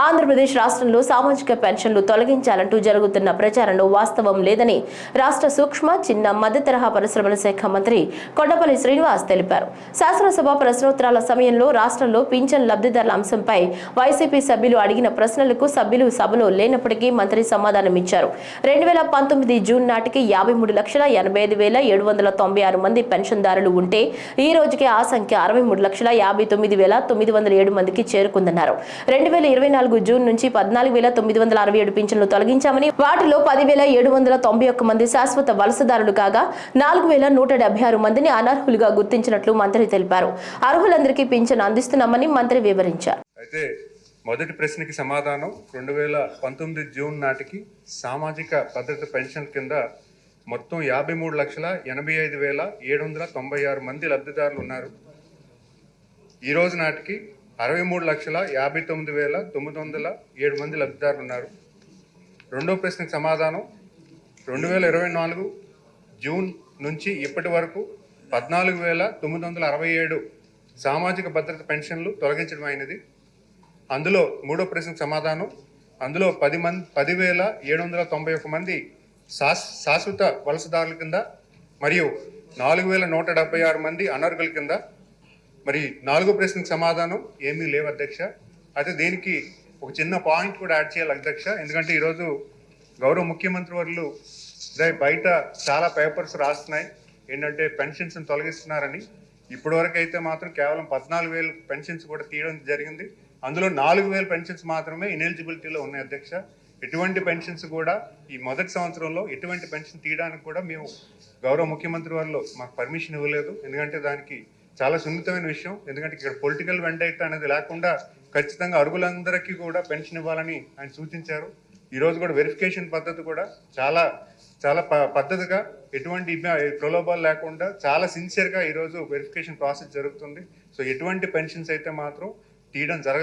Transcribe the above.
ఆంధ్రప్రదేశ్ రాష్ట్రంలో సామాజిక పెన్షన్లు తొలగించాలంటూ జరుగుతున్న ప్రచారంలో వాస్తవం లేదని రాష్ట్ర సూక్ష్మ చిన్న మధ్య తరహా పరిశ్రమల శాఖ మంత్రి కొండపల్లి శ్రీనివాస్ తెలిపారు. శాసనసభ ప్రశ్నోత్తరాల సమయంలో రాష్ట్రంలో పింఛన్ లబ్ధిదారుల అంశంపై వైసీపీ సభ్యులు అడిగిన ప్రశ్నలకు సభ్యులు సభలో లేనప్పటికీ మంత్రి సమాధానమిచ్చారు రెండు వేల పంతొమ్మిది జూన్ నాటికి యాభై మూడు లక్షల ఎనభై ఐదు వేల ఏడు వందల తొంభై ఆరు మంది పెన్షన్దారులు ఉంటే ఈ రోజుకి ఆ సంఖ్య అరవై మూడు లక్షల యాభై తొమ్మిది వేల తొమ్మిది వందల ఏడు మందికి చేరుకుందన్నారు. రెండు వేల ఇరవై నాలుగు జూన్ నుంచి పద్నాలుగు వేల తొమ్మిది వందల అరవై ఏడు పింఛన్లు తొలగించామని వాటిలో పదివేల ఏడు వందల తొంభై ఒక్క మంది శాశ్వత వలసదారులు కాగా నాలుగు వేల నూట డెబ్బై ఆరు మందిని అనర్హులుగా గుర్తించినట్లు మంత్రి తెలిపారు. అర్హులందరికీ పింఛన్ అందిస్తున్నామని మంత్రి వివరించారు. అయితే మొదటి ప్రశ్నకి సమాధానం రెండు వేల పంతొమ్మిది జూన్ నాటికి సామాజిక భద్రత పెన్షన్ కింద మొత్తం యాభై మూడు లక్షల ఎనభై ఐదు వేల ఏడు వందల తొంభై ఆరు మంది లబ్ధిదారులు ఉన్నారు. ఈ రోజు నాటికి అరవై మూడు లక్షల యాభై తొమ్మిది వేల తొమ్మిది వందల ఏడు మంది లబ్ధిదారులు ఉన్నారు రెండో ప్రశ్నకు సమాధానం రెండు వేల ఇరవై నాలుగు జూన్ నుంచి ఇప్పటి వరకు పద్నాలుగు వేల తొమ్మిది వందల అరవై ఏడు సామాజిక భద్రత పెన్షన్లు తొలగించడం అయినది. అందులో మూడో ప్రశ్నకు సమాధానం అందులో పది మంది పదివేల ఏడు వందల తొంభై ఒక మంది శాస్ శాశ్వత వలసదారుల కింద మరియు నాలుగు వేల నూట డెబ్బై ఆరు మంది అనర్హుల కింద మరి నాలుగో ప్రశ్నకు సమాధానం ఏమీ లేవు అధ్యక్ష. అయితే దీనికి ఒక చిన్న పాయింట్ కూడా యాడ్ చేయాలి అధ్యక్ష. ఎందుకంటే ఈరోజు గౌరవ ముఖ్యమంత్రి వర్లు బయట చాలా పేపర్స్ రాస్తున్నాయి. ఏంటంటే పెన్షన్స్ తొలగిస్తున్నారని. ఇప్పటి వరకు అయితే మాత్రం కేవలం పద్నాలుగు వేలు పెన్షన్స్ కూడా తీయడం జరిగింది. అందులో నాలుగు వేల పెన్షన్స్ మాత్రమే ఇనెలిజిబిలిటీలో ఉన్నాయి అధ్యక్ష. ఎటువంటి పెన్షన్స్ కూడా ఈ మొదటి సంవత్సరంలో ఎటువంటి పెన్షన్ తీయడానికి కూడా మేము గౌరవ ముఖ్యమంత్రి వారిలో మాకు పర్మిషన్ ఇవ్వలేదు. ఎందుకంటే దానికి చాలా సున్నితమైన విషయం. ఎందుకంటే ఇక్కడ పొలిటికల్ వెండైట్ అనేది లేకుండా ఖచ్చితంగా అరుగులందరికీ కూడా పెన్షన్ ఇవ్వాలని ఆయన సూచించారు. ఈ రోజు కూడా వెరిఫికేషన్ పద్ధతి కూడా చాలా చాలా ప- పద్ధతిగా ఎటువంటి ప్రలోభాలు లేకుండా చాలా సిన్సియర్గా ఈరోజు వెరిఫికేషన్ ప్రాసెస్ జరుగుతుంది. సో ఎటువంటి పెన్షన్స్ అయితే మాత్రం తీయడం జరగలేదు